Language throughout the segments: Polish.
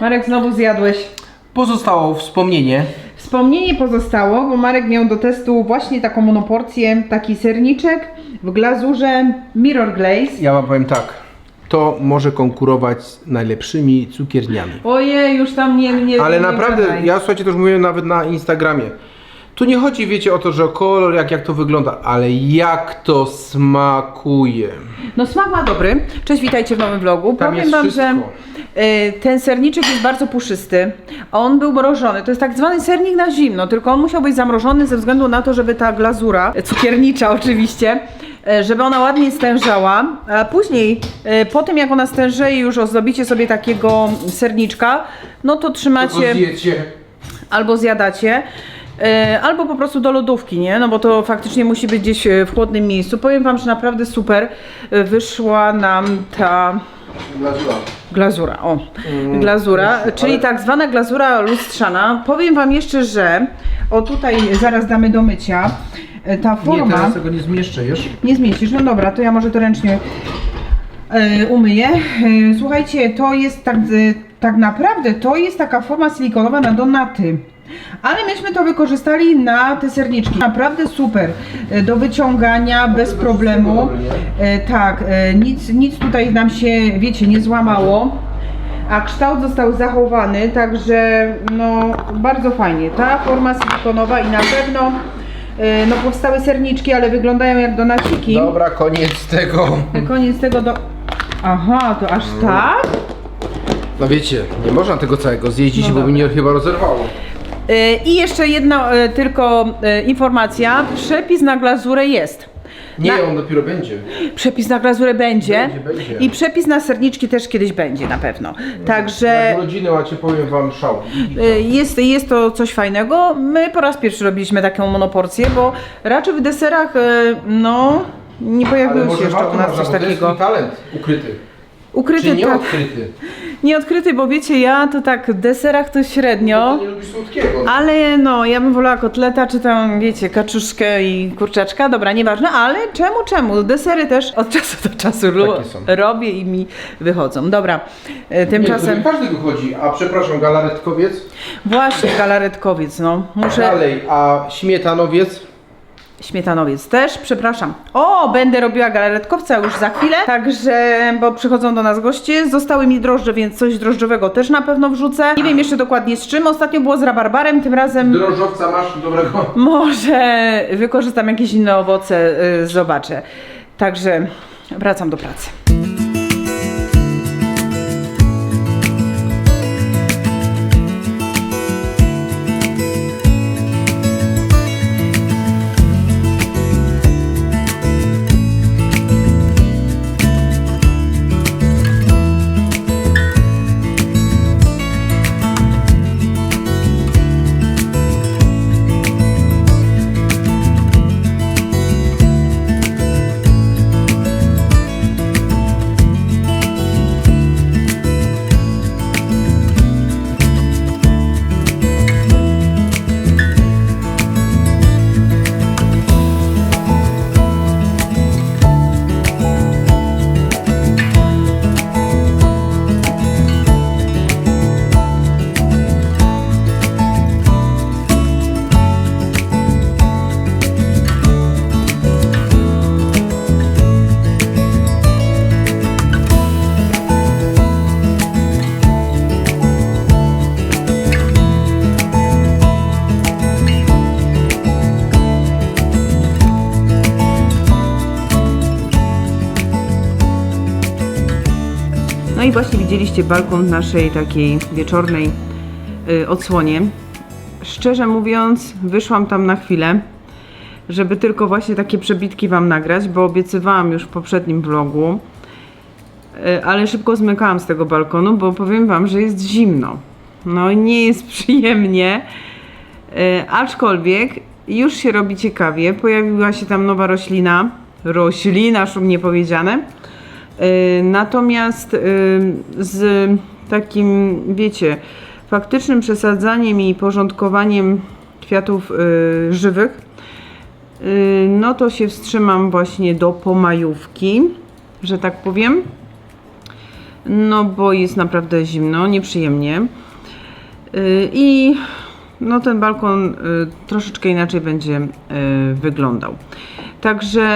Marek, znowu zjadłeś. Pozostało wspomnienie. Wspomnienie pozostało, bo Marek miał do testu właśnie taką monoporcję, taki serniczek w glazurze Mirror Glaze. Ja wam powiem tak. To może konkurować z najlepszymi cukierniami. Ojej, już tam nie... nie Ale nie naprawdę, gadaj. ja słuchajcie, to już mówiłem nawet na Instagramie. Tu nie chodzi, wiecie, o to, że o kolor, jak, jak to wygląda, ale jak to smakuje. No smak ma dobry. Cześć, witajcie w nowym vlogu. Tam Powiem jest wam, wszystko. że y, ten serniczek jest bardzo puszysty. On był mrożony. To jest tak zwany sernik na zimno, tylko on musiał być zamrożony ze względu na to, żeby ta glazura, cukiernicza oczywiście, e, żeby ona ładnie stężała. A później, e, po tym jak ona stężeje, już ozdobicie sobie takiego serniczka, no to trzymacie zjecie. albo zjadacie. E, Albo po prostu do lodówki, nie? No bo to faktycznie musi być gdzieś e, w chłodnym miejscu. Powiem Wam, że naprawdę super e, wyszła nam ta Glazura. glazura. O, Mm, glazura, czyli ale- tak zwana glazura lustrzana. Powiem Wam jeszcze, że o tutaj zaraz damy do mycia. Ta Nie, forma. teraz tego nie zmieszczę już. Nie zmieścisz, no dobra, to ja może to ręcznie umyję. Słuchajcie, to jest tak, tak naprawdę to jest taka forma silikonowa na donaty. Ale myśmy to wykorzystali na te serniczki. Naprawdę super. E, Do wyciągania bez problemu. E, tak, e, nic, nic tutaj nam się, wiecie, nie złamało. A kształt został zachowany, także no bardzo fajnie. Ta forma silikonowa i na pewno no powstały serniczki, ale wyglądają jak donaciki. Dobra, koniec tego. Koniec tego do... Aha, to aż tak? No wiecie, nie można tego całego zjeść, No bo by mnie chyba rozerwało. E, I jeszcze jedna e, tylko e, informacja. Przepis na glazurę jest. Nie, Na- on dopiero będzie. Przepis na glazurę będzie. Będzie, będzie. I przepis na serniczki też kiedyś będzie na pewno. Także Jak rodziny macie, powiem wam szał. jest, jest to coś fajnego. My po raz pierwszy robiliśmy taką monoporcję, bo raczej w deserach no nie pojawiło się jeszcze u nas coś takiego. talent ukryty. Ukryty Czy nie tak. odkryty? Nie odkryty, bo wiecie, ja to tak w deserach to średnio. Ty nie lubisz słodkiego. Ale no, ja bym wolała kotleta, czy tam, wiecie, kaczuszkę i kurczaczka, dobra, nieważne, ale czemu, czemu? Desery też od czasu do czasu ro- Takie są. robię i mi wychodzą. Dobra, e, Nie, tymczasem, to każdy wychodzi, a przepraszam, galaretkowiec. właśnie galaretkowiec, no, muszę, Dalej, a śmietanowiec. Śmietanowiec też, przepraszam. O, będę robiła galaretkowca już za chwilę, także, bo przychodzą do nas goście, zostały mi drożdże, więc coś drożdżowego też na pewno wrzucę. Nie wiem jeszcze dokładnie z czym, ostatnio było z rabarbarem, tym razem... Drożdżowca masz dobrego. Może wykorzystam jakieś inne owoce, y, zobaczę. Także wracam do pracy. Widzieliście balkon w naszej takiej wieczornej y, odsłonie. Szczerze mówiąc, wyszłam tam na chwilę, żeby tylko właśnie takie przebitki Wam nagrać, bo obiecywałam już w poprzednim vlogu, y, ale szybko zmykałam z tego balkonu, bo powiem Wam, że jest zimno. No nie jest przyjemnie, y, aczkolwiek już się robi ciekawie. Pojawiła się tam nowa roślina, roślina, szumnie powiedziane. Y, Natomiast y, z takim, wiecie, faktycznym przesadzaniem i porządkowaniem kwiatów y, żywych, no to się wstrzymam właśnie do pomajówki, że tak powiem. no bo jest naprawdę zimno, nieprzyjemnie. I no ten balkon troszeczkę inaczej będzie wyglądał. Także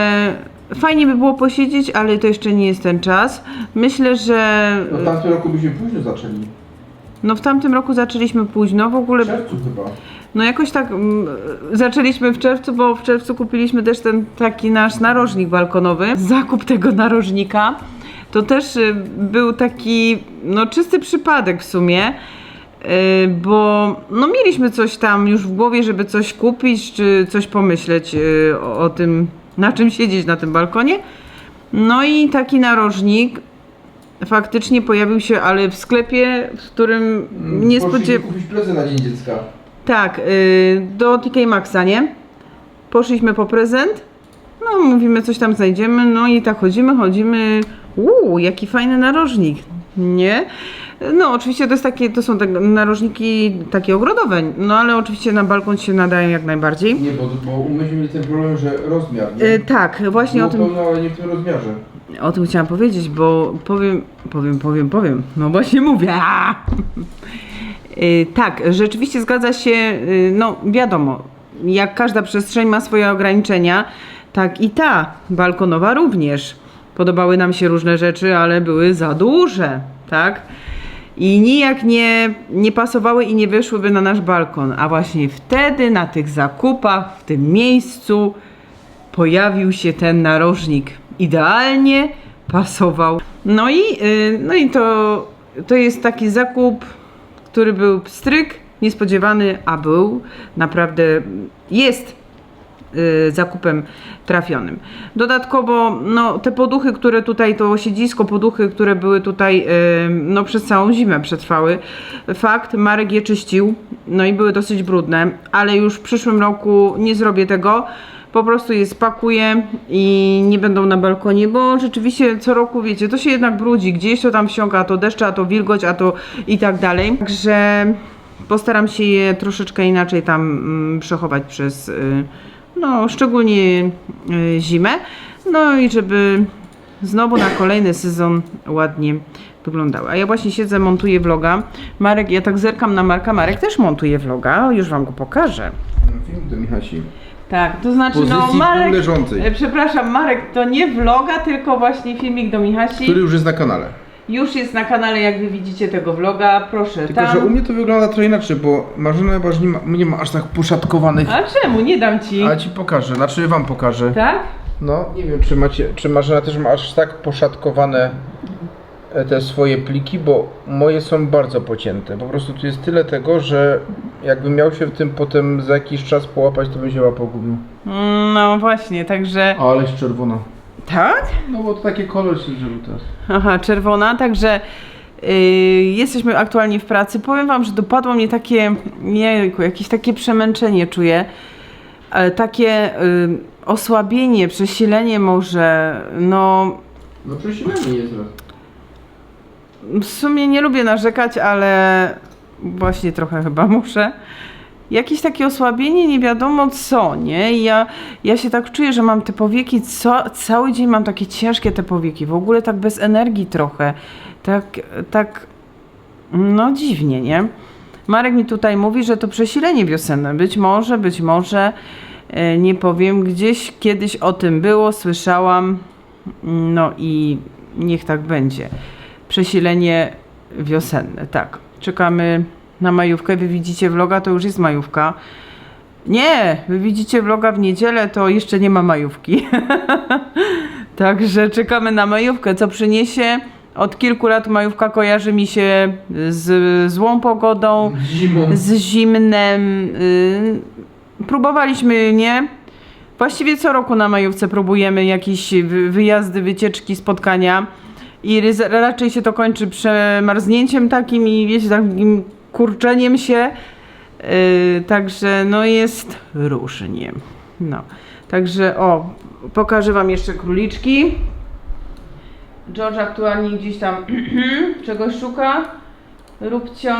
fajnie by było posiedzieć, ale to jeszcze nie jest ten czas. Myślę, że No w tamtym roku byśmy późno zaczęli. no w tamtym roku zaczęliśmy późno, w ogóle W czerwcu chyba. no jakoś tak mm, zaczęliśmy w czerwcu, bo w czerwcu kupiliśmy też ten taki nasz narożnik balkonowy. Zakup tego narożnika to też y, był taki no czysty przypadek w sumie. y, Bo no mieliśmy coś tam już w głowie, żeby coś kupić, czy coś pomyśleć y, o, o tym, na czym siedzieć na tym balkonie. No i taki narożnik faktycznie pojawił się, ale w sklepie, w którym nie Poszliśmy spodziewałem kupić prezent na Dzień Dziecka. tak, y, do TK Maxa, nie? Poszliśmy po prezent. No, mówimy, coś tam znajdziemy. No i tak chodzimy, chodzimy. Uuu, jaki fajny narożnik, nie? No, oczywiście to, jest takie, to są te narożniki takie ogrodowe, no ale oczywiście na balkon się nadają jak najbardziej. Nie, bo, bo myśmy mieli ten problem, że rozmiar. Nie? Y, tak, właśnie Było o tym, pełno, ale nie w tym rozmiarze. o tym chciałam powiedzieć, bo powiem, powiem, powiem, powiem. No właśnie mówię. aaa! Y, Tak, rzeczywiście zgadza się, y, no wiadomo, jak każda przestrzeń ma swoje ograniczenia, tak i ta balkonowa również. Podobały nam się różne rzeczy, ale były za duże, tak? I nijak nie, nie pasowały i nie wyszłyby na nasz balkon. A właśnie wtedy na tych zakupach, w tym miejscu pojawił się ten narożnik. Idealnie pasował. No i, y, no i to, to jest taki zakup, który był pstryk, niespodziewany, a był naprawdę, jest zakupem trafionym. Dodatkowo, no, te poduchy, które tutaj, to siedzisko, poduchy, które były tutaj, y, no, przez całą zimę przetrwały. Fakt, Marek je czyścił, no i były dosyć brudne, ale już w przyszłym roku nie zrobię tego. Po prostu je spakuję i nie będą na balkonie, bo rzeczywiście co roku, wiecie, to się jednak brudzi. Gdzieś to tam wsiąka, a to deszcze, a to wilgoć, a to i tak dalej. Także postaram się je troszeczkę inaczej tam mm, przechować przez, y, no szczególnie y, zimę. No i żeby znowu na kolejny sezon ładnie wyglądały. A ja właśnie siedzę, montuję vloga. Marek, ja tak zerkam na Marka, Marek też montuje vloga, już wam go pokażę. Film do Michasi. Tak, to znaczy no Pozycji Marek, leżącej. e, przepraszam Marek, to nie vloga, tylko właśnie filmik do Michasi. Który już jest na kanale. Już jest na kanale, jak wy widzicie tego vloga, proszę Tylko, tam. że u mnie to wygląda trochę inaczej, bo Marzena chyba że nie ma, nie ma aż tak poszatkowanych. A czemu? Nie dam ci. Ale ci pokażę, znaczy wam pokażę. Tak? No, nie wiem, czy macie, czy Marzena też ma aż tak poszatkowane e, te swoje pliki, bo moje są bardzo pocięte. Po prostu tu jest tyle tego, że jakbym miał się w tym potem za jakiś czas połapać, to bym się łapał gubił. Mm, No właśnie, także. Ale jest czerwona. Tak? No bo to taki kolor się zrobił teraz. Aha, czerwona, także yy, jesteśmy aktualnie w pracy. Powiem wam, że dopadło mnie takie, jejku, jakieś takie przemęczenie czuję. Ale takie yy, osłabienie, przesilenie może, no No przesilenie jest w sumie nie lubię narzekać, ale właśnie trochę chyba muszę. Jakieś takie osłabienie, nie wiadomo co, nie? I ja, ja się tak czuję, że mam te powieki, co, cały dzień mam takie ciężkie te powieki, w ogóle tak bez energii trochę. Tak, tak, no dziwnie, nie? Marek mi tutaj mówi, że to przesilenie wiosenne. Być może, być może, e, nie powiem, gdzieś kiedyś o tym było, słyszałam, no i niech tak będzie. Przesilenie wiosenne, tak. Czekamy na majówkę. Wy widzicie vloga, to już jest majówka. Nie, wy widzicie vloga w niedzielę, to jeszcze nie ma majówki. Także czekamy na majówkę. Co przyniesie? Od kilku lat majówka kojarzy mi się z złą pogodą, Zimą. z zimnem. y, Próbowaliśmy, nie? Właściwie co roku na majówce próbujemy jakieś wy- wyjazdy, wycieczki, spotkania i raczej się to kończy przemarznięciem takim i wiecie, takim kurczeniem się. Yy, także no jest różnie. No. Także o, pokażę wam jeszcze króliczki. George aktualnie gdzieś tam czegoś szuka. Róbcio,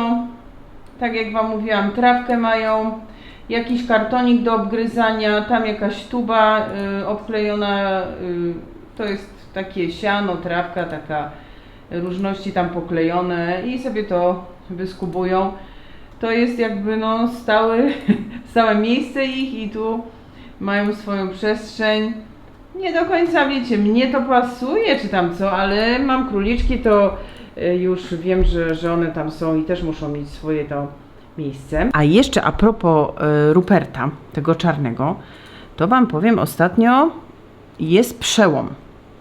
tak jak wam mówiłam, trawkę mają, jakiś kartonik do obgryzania, tam jakaś tuba y, obklejona, y, to jest takie siano, trawka taka różności tam poklejone i sobie to wyskubują. To jest jakby no stały, stałe miejsce ich i tu mają swoją przestrzeń. Nie do końca wiecie, mnie to pasuje czy tam co, ale mam króliczki, to y, już wiem, że, że one tam są i też muszą mieć swoje to miejsce. A jeszcze a propos y, Ruperta, tego czarnego, to Wam powiem ostatnio jest przełom,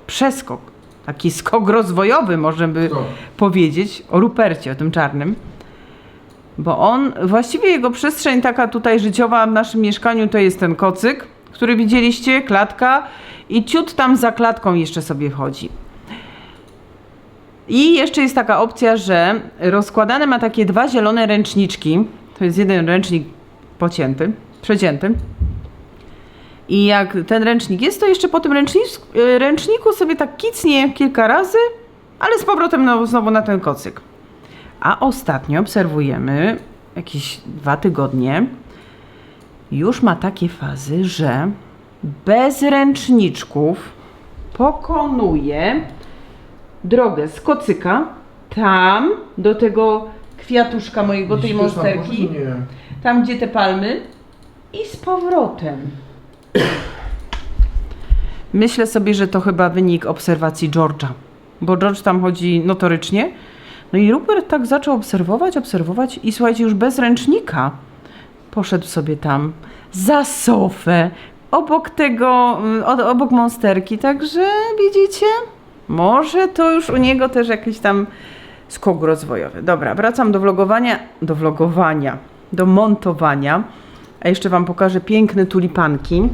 przeskok, taki skok rozwojowy można by Co? powiedzieć o Rupercie, o tym czarnym. Bo on, właściwie jego przestrzeń taka tutaj życiowa w naszym mieszkaniu to jest ten kocyk, który widzieliście, klatka i ciut tam za klatką jeszcze sobie chodzi. I jeszcze jest taka opcja, że rozkładane ma takie dwa zielone ręczniczki. To jest jeden ręcznik pocięty, przecięty. I jak ten ręcznik jest, to jeszcze po tym ręczniku, ręczniku sobie tak kicnie kilka razy, ale z powrotem no, znowu na ten kocyk. A ostatnio obserwujemy, jakieś dwa tygodnie, już ma takie fazy, że bez ręczniczków pokonuje drogę z kocyka tam do tego kwiatuszka mojego, tej monsterki, Nie. tam gdzie te palmy i z powrotem. Myślę sobie, że to chyba wynik obserwacji George'a, bo George tam chodzi notorycznie. No i Rupert tak zaczął obserwować, obserwować i słuchajcie, już bez ręcznika poszedł sobie tam za sofę, obok tego, mm, obok monsterki, także widzicie, może to już u niego też jakiś tam skok rozwojowy. Dobra, wracam do vlogowania, do vlogowania, do montowania, a jeszcze Wam pokażę piękne tulipanki.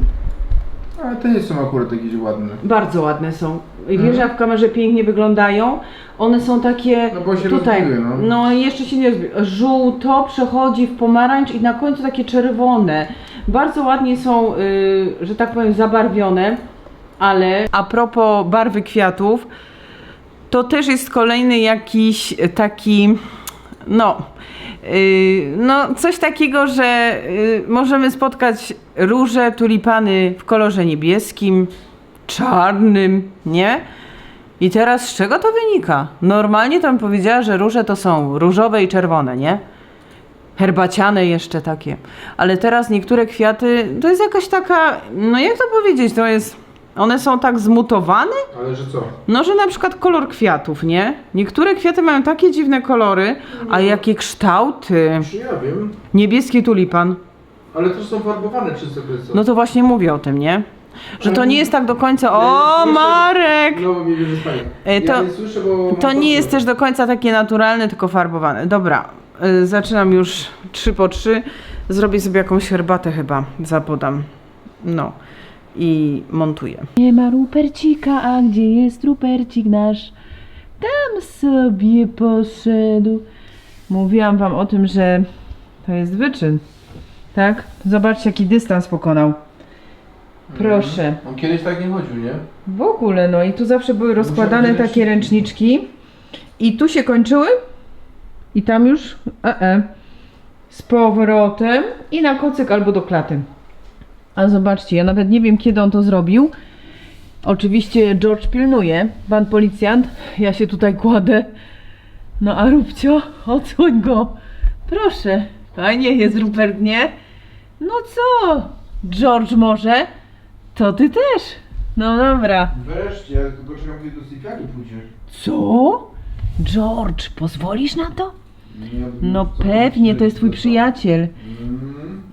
Ale te nie są akurat jakieś ładne. Bardzo ładne są. I Mhm. Wiesz, jak w kamerze pięknie wyglądają? One są takie No bo się tutaj. rozbiły, no. no jeszcze się nie rozbi. Żółto przechodzi w pomarańcz i na końcu takie czerwone. Bardzo ładnie są, y, że tak powiem, zabarwione. Ale a propos barwy kwiatów, to też jest kolejny jakiś taki, no, no coś takiego, że yy, możemy spotkać róże, tulipany w kolorze niebieskim, czarnym, nie? I teraz z czego to wynika? Normalnie bym powiedziała, że róże to są różowe i czerwone, nie? Herbaciane jeszcze takie. Ale teraz niektóre kwiaty, to jest jakaś taka, no jak to powiedzieć, to jest, one są tak zmutowane, Ale że co? no, że na przykład kolor kwiatów, nie? Niektóre kwiaty mają takie dziwne kolory, a jakie kształty. Czy ja wiem. Niebieski tulipan. Ale też są farbowane czysto krysto. No to właśnie mówię o tym, nie? Że to nie jest tak do końca. O, Marek! No bo mnie spanie. E, to- ja nie słyszę, bo... To nie jest też do końca takie naturalne, tylko farbowane. Dobra, y, zaczynam już trzy po trzy. Zrobię sobie jakąś herbatę chyba, zapodam. No. I montuję. Nie ma Rupercika, a gdzie jest Rupercik nasz? Tam sobie poszedł. Mówiłam wam o tym, że to jest wyczyn. Tak? Zobaczcie, jaki dystans pokonał. Proszę. On kiedyś tak nie chodził, nie? W ogóle, no i tu zawsze były rozkładane takie ręczniczki. I tu się kończyły. I tam już e, e, z powrotem i na kocyk albo do klaty. A zobaczcie, ja nawet nie wiem kiedy on to zrobił. Oczywiście George pilnuje, pan policjant. Ja się tutaj kładę. No a Rubcio, odsłoń go. Proszę. Fajnie jest Rupert, nie? No co? George może? To ty też. No dobra. Wreszcie, ja tylko czekam, kiedy do sypialni pójdziesz. Co? George, pozwolisz na to? Nie, No co pewnie, to jest twój przyjaciel. Mm.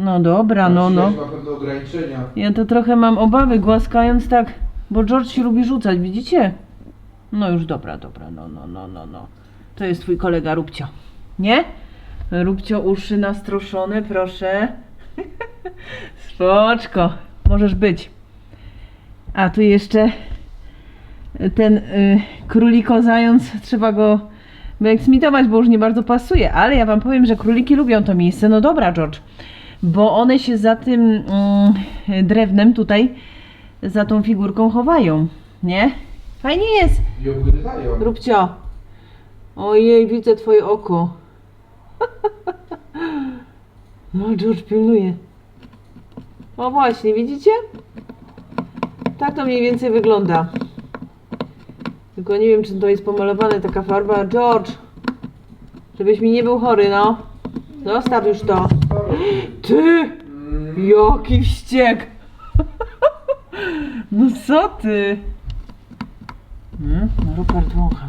No dobra, no no. Ma pewne ograniczenia. Ja to trochę mam obawy głaskając tak, bo George się lubi rzucać, widzicie? No już dobra, dobra, no, no, no, no, no. To jest twój kolega Rubcio. Nie? Rubcio, uszy nastroszone, proszę. Spoczko, możesz być. A tu jeszcze ten y, króliko zając, trzeba go wyeksmitować, bo już nie bardzo pasuje, ale ja wam powiem, że króliki lubią to miejsce. No dobra, George, bo one się za tym mm, drewnem tutaj, za tą figurką chowają, nie? Fajnie jest. I obgryzają. Rubcio. Ojej, widzę twoje oko. No, George pilnuje. O właśnie, widzicie? Tak to mniej więcej wygląda. Tylko nie wiem, czy to jest pomalowane taka farba. George! Żebyś mi nie był chory, no. Zostaw już to. Ty! Jaki wściek! No co ty? Hmm? Rupert wącha.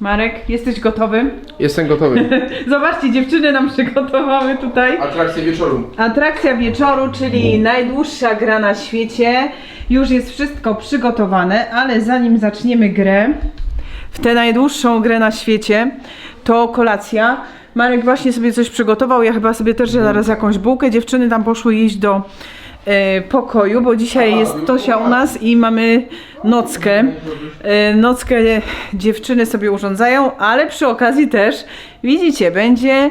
Marek, jesteś gotowy? Jestem gotowy. Zobaczcie, dziewczyny nam przygotowały tutaj Atrakcja wieczoru. Atrakcja wieczoru, czyli najdłuższa gra na świecie. Już jest wszystko przygotowane, ale zanim zaczniemy grę, w tę najdłuższą grę na świecie, to kolacja. Marek właśnie sobie coś przygotował, ja chyba sobie też zaraz jakąś bułkę. Dziewczyny tam poszły iść do e, pokoju, bo dzisiaj jest Tosia u nas i mamy nockę. E, nockę dziewczyny sobie urządzają, ale przy okazji też, widzicie, będzie e,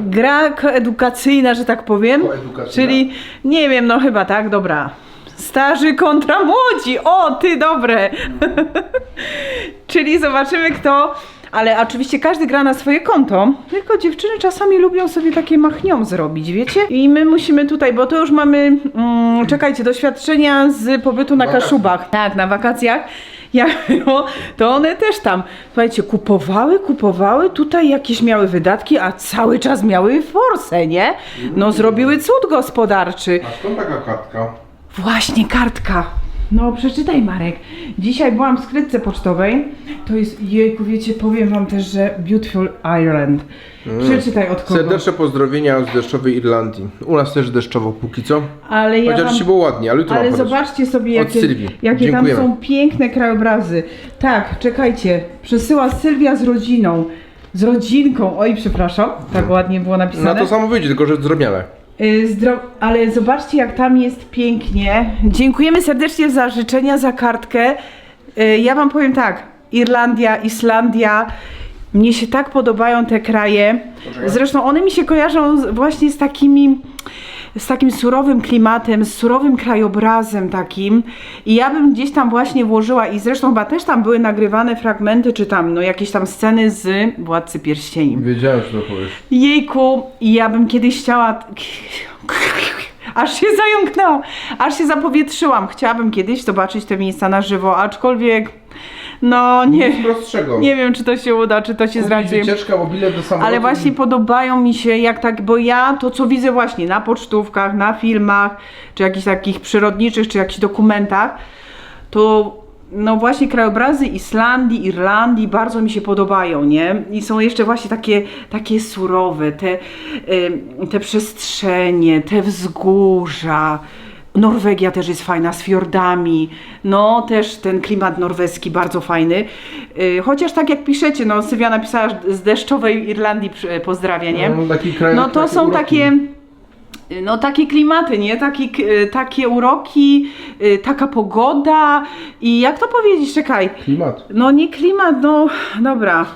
gra edukacyjna, że tak powiem. Czyli, nie wiem, no chyba tak, dobra. Starzy kontra młodzi. O, ty dobre. Czyli zobaczymy kto. Ale oczywiście każdy gra na swoje konto. Tylko dziewczyny czasami lubią sobie takie machnią zrobić, wiecie? I my musimy tutaj, bo to już mamy, mm, czekajcie, doświadczenia z pobytu na Wakacje. Kaszubach. Tak, na wakacjach. Jak było, to one też tam, słuchajcie, kupowały, kupowały, tutaj jakieś miały wydatki, a cały czas miały forsę, nie? No zrobiły cud gospodarczy. A skąd taka kartka? Właśnie kartka. No przeczytaj Marek. Dzisiaj byłam w skrytce pocztowej. To jest, jejku, wiecie, powiem wam też, że Beautiful Ireland. Przeczytaj od kogo. Serdeczne pozdrowienia z deszczowej Irlandii. U nas też deszczowo póki co. Ale ja Chociaż wam... dzisiaj było ładnie, ale jutro Ale ma padać. zobaczcie sobie, Od jakie, Sylwii. jakie tam Dziękujemy. są piękne krajobrazy. Tak, czekajcie. Przesyła Sylwia z rodziną. Z rodzinką. Oj, przepraszam. Tak ładnie było napisane. Na to samo wyjdzie, tylko że zrobione. Y, Zdro... Ale zobaczcie, jak tam jest pięknie. Dziękujemy serdecznie za życzenia, za kartkę. Y, Ja Wam powiem tak: Irlandia, Islandia. Mnie się tak podobają te kraje. Zresztą one mi się kojarzą z, właśnie z takimi. Z takim surowym klimatem, z surowym krajobrazem takim. I ja bym gdzieś tam właśnie włożyła, i zresztą chyba też tam były nagrywane fragmenty, czy tam, no jakieś tam sceny z Władcy Pierścieni. Wiedziałem, że to powiesz. Jejku, ja bym kiedyś chciała. Aż się zająknęłam, aż się zapowietrzyłam. Chciałabym kiedyś zobaczyć te miejsca na żywo, aczkolwiek. No nie, Nic prostszego. nie wiem, czy to się uda, czy to się Kupić zrealizuje. wycieczkę albo bilet do samolotu. Ale właśnie podobają mi się, jak tak, bo ja to, co widzę właśnie na pocztówkach, na filmach, czy jakichś takich przyrodniczych, czy jakichś dokumentach, to no właśnie krajobrazy Islandii, Irlandii bardzo mi się podobają, nie? I są jeszcze właśnie takie, takie surowe, te, ym, te przestrzenie, te wzgórza. Norwegia też jest fajna z fiordami. No, też ten klimat norweski bardzo fajny. Yy, chociaż tak jak piszecie, no Sylwia napisała z deszczowej Irlandii przy- pozdrawia, nie? No, kraj, No to są uroki. takie no takie klimaty, nie? Taki, y, takie uroki, y, taka pogoda i jak to powiedzieć, czekaj, Klimat. no nie klimat, no dobra.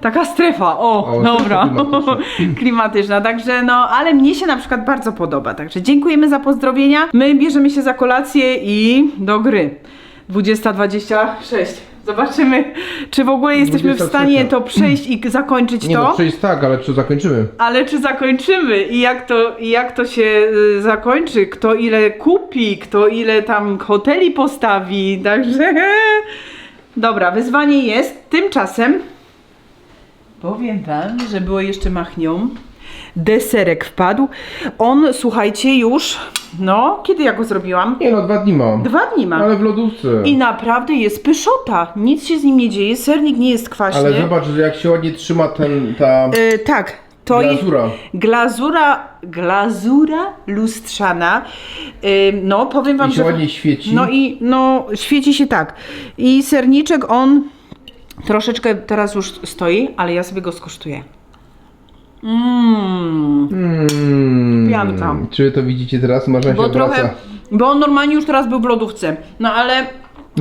Taka strefa, o, O, dobra, strefa klimatyczna. klimatyczna, także no, ale mnie się na przykład bardzo podoba, także dziękujemy za pozdrowienia, my bierzemy się za kolację i do gry. 20.26, zobaczymy, czy w ogóle jesteśmy w 23. stanie to przejść i zakończyć Nie to. no, przejść tak, ale czy zakończymy? Ale czy zakończymy i jak to, i jak to się y, zakończy? Kto ile kupi, kto ile tam hoteli postawi, także. Dobra, wyzwanie jest. Tymczasem powiem wam, że było jeszcze machnią. Deserek wpadł. On, słuchajcie, już. No, kiedy ja go zrobiłam? Nie no, dwa dni mam. Dwa dni ma. Ale w lodówce. I naprawdę jest pyszota. Nic się z nim nie dzieje. Sernik nie jest kwaśny. Ale zobacz, że jak się ładnie trzyma ten, ta Y, tak. To jest. glazura. Glazura, glazura lustrzana. Ym, no, powiem wam, I się że. ładnie świeci. No i no, świeci się tak. I serniczek on troszeczkę teraz już stoi, ale ja sobie go skosztuję. Mmm. Mm, Pianka. Czy to widzicie teraz? Można się Bo obraca. trochę. Bo on normalnie już teraz był w lodówce. No ale.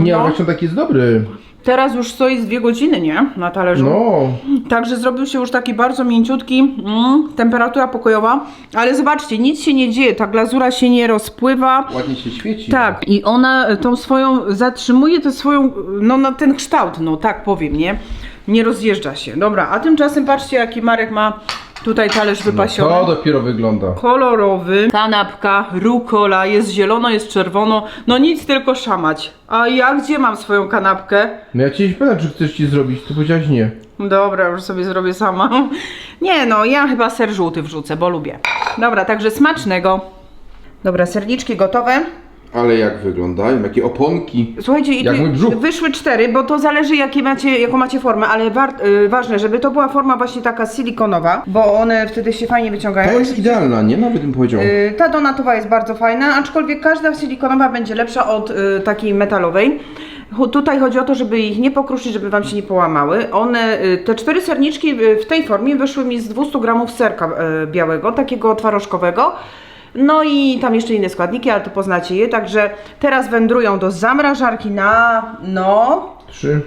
Nie, no, właśnie taki jest dobry. teraz już stoi z dwie godziny, nie? Na talerzu. No. Także zrobił się już taki bardzo mięciutki, mm, temperatura pokojowa, ale zobaczcie, nic się nie dzieje, ta glazura się nie rozpływa. Ładnie się świeci. Tak, i ona tą swoją, zatrzymuje tę swoją, no na ten kształt, no tak powiem, nie? Nie rozjeżdża się. Dobra, a tymczasem patrzcie, jaki Marek ma Tutaj talerz wypasiony. To dopiero wygląda. kolorowy. Kanapka, rukola, jest zielono, jest czerwono. No nic, tylko szamać. A ja gdzie mam swoją kanapkę? No ja cię pytam, czy chcesz ci zrobić, ty powiedziałaś nie. Dobra, już sobie zrobię sama. Nie no, ja chyba ser żółty wrzucę, bo lubię. Dobra, także smacznego. Dobra, serniczki gotowe. Ale jak wyglądają, jakie oponki. Słuchajcie, i Jak mój brzuch. wyszły cztery, bo to zależy jakie macie, jaką macie formę, ale war, y, ważne, żeby to była forma właśnie taka silikonowa, bo one wtedy się fajnie wyciągają. Ta jest idealna, nie? Nawet bym powiedział. Y, Ta donatowa jest bardzo fajna, aczkolwiek każda silikonowa będzie lepsza od y, takiej metalowej. Tutaj chodzi o to, żeby ich nie pokruszyć, żeby Wam się nie połamały. One, y, te cztery serniczki y, w tej formie wyszły mi z 200 gramów serka y, białego, takiego twarożkowego. No i tam jeszcze inne składniki, ale to poznacie je. Także teraz wędrują do zamrażarki na, no, Trzy.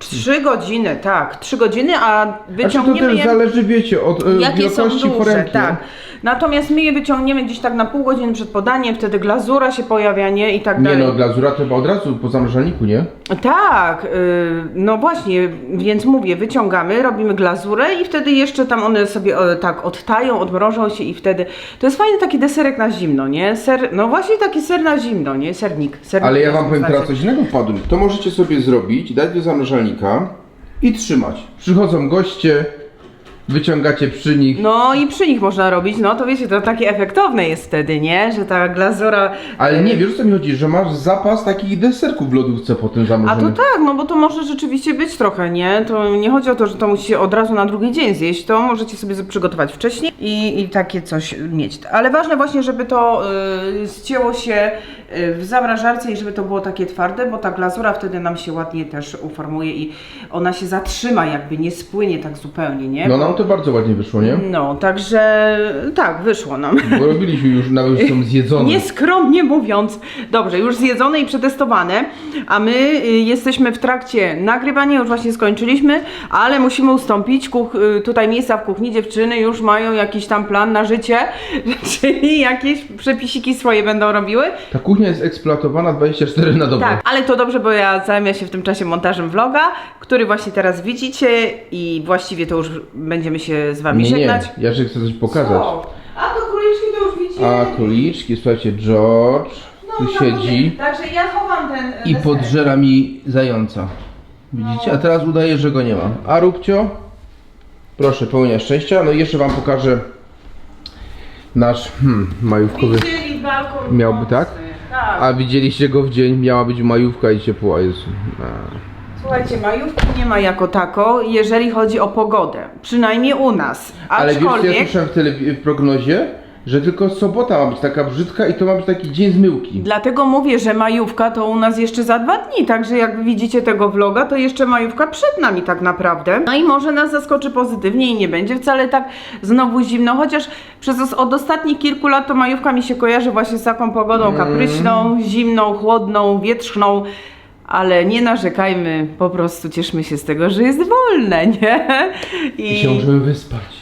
3 godziny, tak, 3 godziny, a Znaczy to wyciągniemy też je... zależy, wiecie, od e, Jakie są wielkości duże, foremki. tak. Natomiast my je wyciągniemy gdzieś tak na pół godziny przed podaniem, wtedy glazura się pojawia, nie? I tak Nie dalej. no, glazura trzeba od razu po zamrażalniku, nie? Tak, y, no właśnie, więc mówię, wyciągamy, robimy glazurę i wtedy jeszcze tam one sobie tak odtają, odmrożą się i wtedy, to jest fajny taki deserek na zimno, nie? Ser, no właśnie taki ser na zimno, nie? Sernik. sernik Ale ja wam powiem teraz coś innego wpadło. mi. To możecie sobie zrobić, dać do zamrażalnika i trzymać. Przychodzą goście, wyciągacie przy nich. No i przy nich można robić, no to wiecie, to takie efektowne jest wtedy, nie? Że ta glazura... Ale nie, wiesz o co mi chodzi, że masz zapas takich deserków w lodówce po tym A to tak, no bo to może rzeczywiście być trochę, nie? To nie chodzi o to, że to musicie od razu na drugi dzień zjeść, to możecie sobie przygotować wcześniej i, i takie coś mieć. Ale ważne właśnie, żeby to y, ścięło się w zamrażarce i żeby to było takie twarde, bo ta glazura wtedy nam się ładnie też uformuje i ona się zatrzyma jakby, nie spłynie tak zupełnie, nie? No nam to bardzo ładnie wyszło, nie? No, także tak, wyszło nam. Bo robiliśmy już, nawet już są zjedzone. Nieskromnie mówiąc. Dobrze, już zjedzone i przetestowane, a my y, jesteśmy w trakcie nagrywania, już właśnie skończyliśmy, ale musimy ustąpić. Kuch, y, tutaj miejsca w kuchni dziewczyny już mają jakiś tam plan na życie, czyli jakieś przepisiki swoje będą robiły. Ta kuchnia jest eksploatowana 24 na dobę. Tak, ale to dobrze, bo ja zajmę się w tym czasie montażem vloga, który właśnie teraz widzicie i właściwie to już będziemy się z wami Nie, nie, żegnać. ja jeszcze chcę coś pokazać. Co? A to króliczki to już widzicie. A króliczki, słuchajcie, George tu No, siedzi Także ja chowam ten e, i podżera mi zająca. Widzicie? A teraz udaje, że go nie ma. A Rubcio? Proszę, pełnia szczęścia. No i jeszcze wam pokażę nasz hmm, majówkowy. Widzieli balkon Miałby tak? Tak. A widzieliście go w dzień, miała być majówka i ciepła jest. A. Słuchajcie, majówki nie ma jako tako, jeżeli chodzi o pogodę. Przynajmniej u nas. Ale wiesz, co ja Aczkolwiek, słyszałem w, w prognozie, że tylko sobota ma być taka brzydka i to ma być taki dzień zmyłki. dlatego mówię, że majówka to u nas jeszcze za dwa dni. Także jak widzicie tego vloga, to jeszcze majówka przed nami tak naprawdę. No i może nas zaskoczy pozytywnie i nie będzie wcale tak znowu zimno. Chociaż przez od ostatnich kilku lat to majówka mi się kojarzy właśnie z taką pogodą kapryśną, zimną, chłodną, wietrzną. Ale nie narzekajmy, po prostu cieszmy się z tego, że jest wolne, nie? I się możemy wyspać.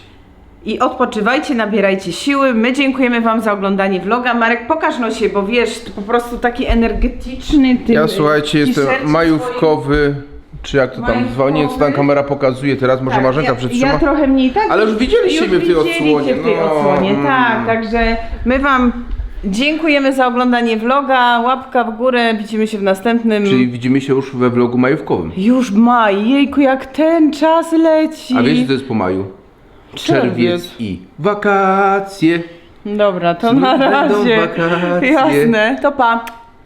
I odpoczywajcie, nabierajcie siły. My dziękujemy Wam za oglądanie vloga. Marek, pokaż no się, bo wiesz, to po prostu taki energetyczny. Ty, Ja słuchajcie, jestem majówkowy, czy jak to tam wiem co tam kamera pokazuje teraz, może Tak, Marzenka ja, przytrzyma. Ja trochę mniej tak. Ale już widzieliście już mnie w tej odsłonie, w tej no. odsłonie, Mm. tak. Także my Wam dziękujemy za oglądanie vloga. Łapka w górę, widzimy się w następnym. Czyli widzimy się już we vlogu majówkowym. Już maj, jejku, jak ten czas leci. A wiecie co to jest po maju? Czerwiec i wakacje. Dobra, to Znów na będą razie. wakacje. Jasne, to pa.